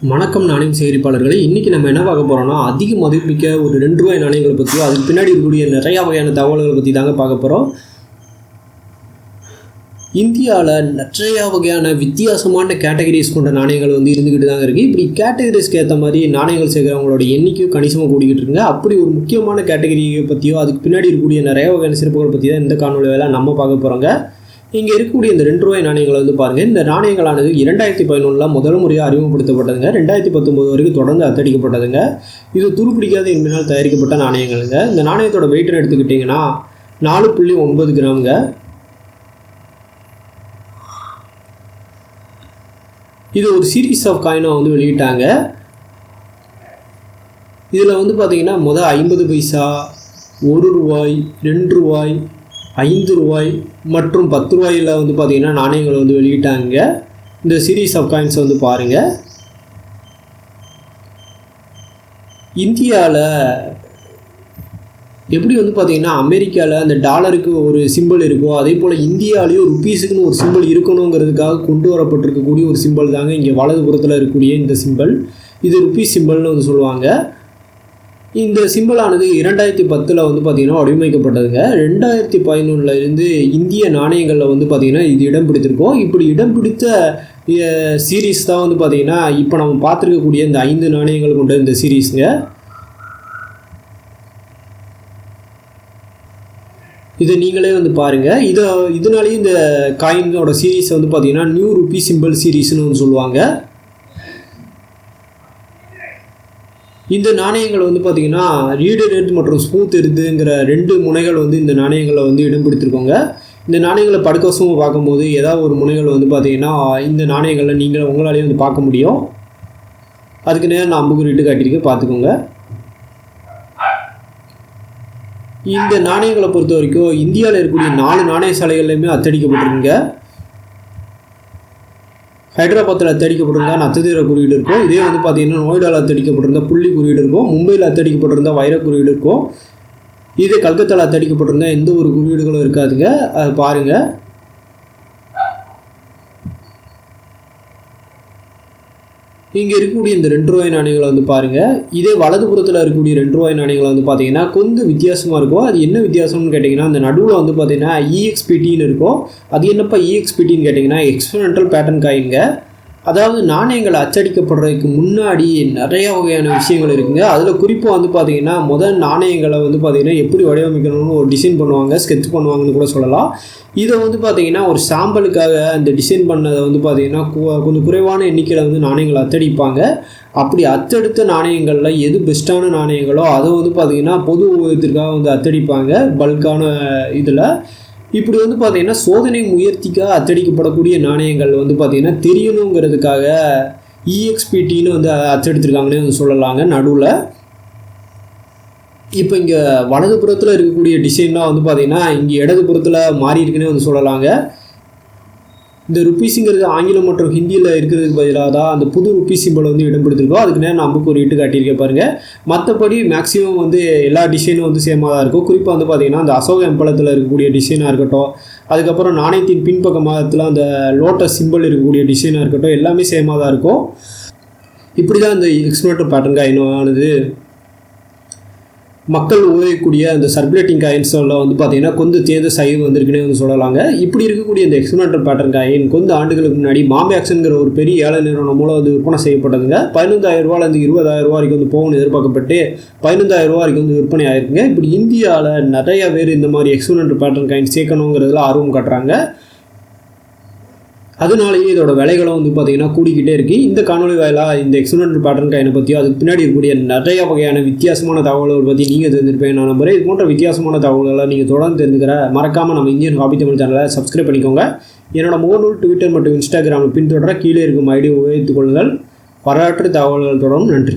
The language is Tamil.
வணக்கம் நாணயம் சேகரிப்பாளர்களே இன்றைக்கி நம்ம என்ன பார்க்க போகிறோம்னா அதிக மதிப்பிக்க ஒரு ரெண்டு ரூபாய் நாணயங்களை பற்றியோ அதுக்கு பின்னாடி இருக்கக்கூடிய நிறையா வகையான தகவல்களை பற்றி தாங்க பார்க்க போகிறோம் இந்தியாவில் நிறையா வகையான வித்தியாசமான கேட்டகரிஸ் கொண்ட நாணயங்கள் வந்து இருந்துக்கிட்டு தாங்க இருக்குது இப்படி கேட்டகரிஸ்க்கு ஏற்ற மாதிரி நாணயங்கள் சேர்க்குறவங்களோட எண்ணிக்கையும் கணிசமாக கூடிக்கிட்டு இருக்குங்க. அப்படி ஒரு முக்கியமான கேட்டகரியை பற்றியோ அதுக்கு பின்னாடி இருக்கக்கூடிய நிறைய வகையான சிறப்புகள் பற்றி தான் இந்த காணொலியெல்லாம் நம்ம பார்க்க போகிறோங்க இங்கே இருக்கக்கூடிய இந்த ரெண்டு ரூபாய் நாணயங்களை வந்து பாருங்கள் இந்த நாணயங்களானது இரண்டாயிரத்தி பதினொன்றில் முதல் முறையாக அறிமுகப்படுத்தப்பட்டதுங்க. ரெண்டாயிரத்தி பத்தொம்போது வரைக்கும் தொடர்ந்து அத்தடிக்கப்பட்டதுங்க. இது துருப்பிடிக்காத என்பதால் தயாரிக்கப்பட்ட நாணயங்கள்ங்க. இந்த நாணயத்தோட வெயிட்னு எடுத்துக்கிட்டிங்கன்னா நாலு புள்ளி ஒன்பது கிராமுங்க. இது ஒரு சீரீஸ் ஆஃப் காயினாக வந்து வெளியிட்டாங்க. இதில் வந்து பார்த்திங்கன்னா முதல் ஐம்பது பைசா ஒரு ரூபாய் ரெண்டு ரூபாய் ஐந்து ரூபாய் மற்றும் பத்து ரூபாயில் வந்து பார்த்தீங்கன்னா நாணயங்களை வந்து வெளியிட்டாங்க. இந்த சீரீஸ் ஆஃப் காயின்ஸ் வந்து பாருங்கள் இந்தியாவில் எப்படி வந்து பார்த்திங்கன்னா அமெரிக்காவில் அந்த டாலருக்கு ஒரு சிம்பிள் இருக்கோ அதே போல் இந்தியாவிலேயும் ருப்பீஸுக்குன்னு ஒரு சிம்பிள் இருக்கணுங்கிறதுக்காக கொண்டு வரப்பட்டிருக்கக்கூடிய ஒரு சிம்பிள் தாங்க இங்கே வலது புறத்தில் இருக்கக்கூடிய இந்த சிம்பிள் இது ருப்பீஸ் சிம்பிள்னு வந்து சொல்லுவாங்க. இந்த சிம்பிளானது இரண்டாயிரத்தி பத்தில் வந்து பார்த்திங்கன்னா வடிவமைக்கப்பட்டதுங்க. ரெண்டாயிரத்தி பதினொன்றில் இருந்து இந்திய நாணயங்களில் வந்து பார்த்திங்கன்னா இது இடம் பிடித்திருக்கோம். இப்படி இடம் பிடித்த சீரீஸ் தான் வந்து பார்த்திங்கன்னா இப்போ நம்ம பார்த்துருக்கக்கூடிய இந்த ஐந்து நாணயங்கள் கொண்ட இந்த சீரீஸுங்க இதை நீங்களே வந்து பாருங்கள் இதை இதனாலேயும் இந்த காயினோட சீரீஸை வந்து பார்த்திங்கன்னா நியூ ருபி சிம்பிள் சீரீஸ்னு வந்து சொல்லுவாங்க. இந்த நாணயங்கள் வந்து பார்த்திங்கன்னா ரீடர் எர்த் மற்றும் ஸ்மூத் எர்த்துங்கிற ரெண்டு முனைகள் வந்து இந்த நாணயங்களை வந்து இடம் பிடித்திருக்கோங்க. இந்த நாணயங்களை படுக்கவசமாக பார்க்கும்போது ஏதாவது ஒரு முனைகள் வந்து பார்த்திங்கன்னா இந்த நாணயங்களை நீங்கள் உங்களாலேயே வந்து பார்க்க முடியும். அதுக்கு நேரம் நான் அம்புக்கு இட்டு காட்டியிருக்கேன் பார்த்துக்கோங்க. இந்த நாணயங்களை பொறுத்த வரைக்கும் இந்தியாவில் இருக்கக்கூடிய நாலு நாணய சாலைகள்லையுமே அத்தடிக்கப்பட்டிருக்குங்க. ஹைதராபாத்தில் அத்தடிக்கப்பட்டிருந்தா நட்சத்திர குறியீடு இருக்கும். இதே வந்து பார்த்தீங்கன்னா நோய்டாவில் அத்தடிக்கப்பட்டிருந்தா புள்ளி குறியீடு இருக்கும். மும்பையில் அத்தடிக்கப்பட்டிருந்தா வைர குறியீடு இருக்கும். இதே கல்கத்தாவில் அத்தடிக்கப்பட்டிருந்தா எந்த ஒரு குறியீடுகளும் இருக்காதுங்க. அதை பாருங்கள் இங்கே இருக்கக்கூடிய இந்த ரெண்டு ரூபாய் நாணயங்களை வந்து பாருங்கள் இதே வலதுபுறத்தில் இருக்கக்கூடிய ரெண்டு ரூபாய் நாணயங்களை வந்து பார்த்தீங்கன்னா கொஞ்சம் வித்தியாசமாக இருக்கும். அது என்ன வித்தியாசம்னு கேட்டிங்கன்னா அந்த நடுவில் வந்து பார்த்தீங்கன்னா இஎக்ஸ்பிடின்னு இருக்கும். அது என்னப்பா இஎக்ஸ்பிடின்னு கேட்டிங்கன்னா எக்ஸ்பெரிமெண்டல் பேட்டர்ன் காயிங்க அதாவது நாணயங்கள் அச்சடிக்கப்படுறதுக்கு முன்னாடி நிறைய வகையான விஷயங்கள் இருக்குங்க. அதில் குறிப்பாக வந்து பார்த்திங்கன்னா முதல் நாணயங்களை வந்து பார்த்தீங்கன்னா எப்படி வடிவமைக்கணும்னு ஒரு டிசைன் பண்ணுவாங்க ஸ்கெட்ச் பண்ணுவாங்கன்னு கூட சொல்லலாம். இதை வந்து பார்த்தீங்கன்னா ஒரு சாம்பிளுக்காக அந்த டிசைன் பண்ணதை வந்து பார்த்தீங்கன்னா கொஞ்சம் குறைவான எண்ணிக்கையில் வந்து நாணயங்களை அத்தடிப்பாங்க அப்படி அத்தெடுத்த நாணயங்களில் எது பெஸ்ட்டான நாணயங்களோ அதை வந்து பார்த்திங்கன்னா பொது ஊதியத்திற்காக வந்து அத்தடிப்பாங்க பல்கான இதில். இப்படி வந்து பார்த்திங்கன்னா சோதனை முயற்சிக்காக அச்சடிக்கப்படக்கூடிய நாணயங்கள் வந்து பார்த்திங்கன்னா தெரியணுங்கிறதுக்காக இஎக்ஸ்பிடின்னு வந்து அச்சடித்திருக்காங்கன்னே வந்து சொல்லலாங்க. நடுவில் இப்போ இங்கே வலதுபுறத்தில் இருக்கக்கூடிய டிசைன்லாம் வந்து பார்த்திங்கன்னா இங்கே இடதுபுறத்தில் மாறி இருக்குன்னே வந்து சொல்லலாங்க. இந்த ருப்பீஸுங்கிறது ஆங்கிலம் மற்றும் ஹிந்தியில் இருக்கிறதுக்கு பதிலாக தான் அந்த புது ருப்பீ சிம்பிள் வந்து இடம்பெடுத்திருக்கோம் அதுக்கு நேரம் நமக்கு ஒரு இட்டு காட்டியிருக்கேன் பாருங்கள் மற்றபடி மேக்ஸிமம் வந்து எல்லா டிசைனும் வந்து சேமாக தான் இருக்கும். குறிப்பாக வந்து பார்த்திங்கன்னா அந்த அசோக எம்பளத்தில் இருக்கக்கூடிய டிசைனாக இருக்கட்டும் அதுக்கப்புறம் நாணயத்தின் பின்பக்கமாகத்தில் அந்த லோட்டஸ் சிம்பிள் இருக்கக்கூடிய டிசைனாக இருக்கட்டும் எல்லாமே சேமாக தான் இருக்கும். இப்படி தான் இந்த எக்ஸ்பிளேட்டர் பேட்டர்ன் ஆனது மக்கள் உபயோகிக்கக்கூடிய அந்த சர்க்குலேட்டிங் காயின்ஸில் வந்து பார்த்தீங்கன்னா கொந்து தேர்ந்த சைவ் வந்திருக்குன்னே வந்து சொல்லலாங்க. இப்படி இருக்கக்கூடிய இந்த எக்ஸ்பிரிமெண்டல் பேட்டர்ன் காயின் கொஞ்சம் ஆண்டுகளுக்கு முன்னாடி மாம்பே ஒரு பெரிய ஏழை நிறுவனம் மூலம் வந்து விற்பனை செய்யப்பட்டதுங்க. பதினைந்தாயிரம் ரூபாயிலேருந்து இருபதாயிரம் ரூபா வரைக்கும் வந்து போகணும் எதிர்பார்க்கப்பட்டு பதினைந்தாயிரம் ரூபா வரைக்கும் வந்து விற்பனை ஆயிருக்குங்க. இப்படி இந்தியாவில் நிறைய பேர் இந்த மாதிரி எக்ஸ்பிரிமெண்டல் பேட்டர்ன் காயின் சேர்க்கணுங்கிறதுல ஆர்வம் காட்டுறாங்க. அதனாலேயே இதோட விலைகளும் வந்து பார்த்திங்கன்னா கூடிக்கிட்டே இருக்குது இந்த காணொலி வாயிலாக இந்த எக்ஸ்பிரிமெண்டல் பேட்டர்ன் காயினை பற்றியோ அதுக்கு பின்னாடி இருக்கக்கூடிய நிறைய வகையான வித்தியாசமான தகவல்கள் பற்றி நீங்கள் தெரிஞ்சிருப்பேன் நான் நம்புகிறேன் இது போன்ற வித்தியாசமான தகவல்களை நீங்கள் தொடர்ந்து தெரிஞ்சுக்கிற மறக்காமல் நம்ம இந்தியன் ஹாபி தமிழ் சேனலை சப்ஸ்கிரைப் பண்ணிக்கோங்க. என்னோட முகநூல் ட்விட்டர் மற்றும் இன்ஸ்டாகிராமில் பின்தொடர கீழே இருக்கும் ஐடியை உபயோகித்துக் கொள்ளுங்கள். வரலாற்று தகவல்கள் தொடரும். நன்றி.